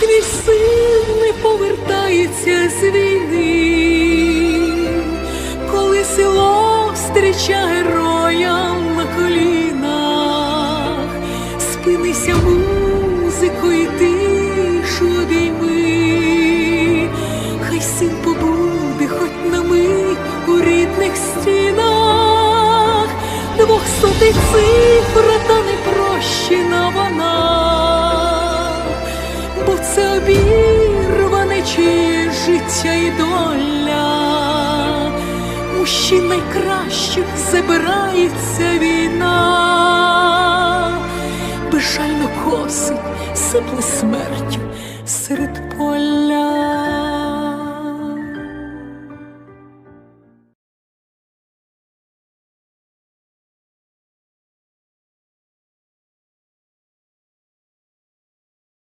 твій син не повертається з війни, коли село встріча героям на колінах, спинися музикою, тишу обійми, хай син побуде хоч на мить у рідних стінах, двохсотий цифра це обірване чи життя і доля. Мужчин найкращих забирається війна, безжально косить, сипле смертю серед поля.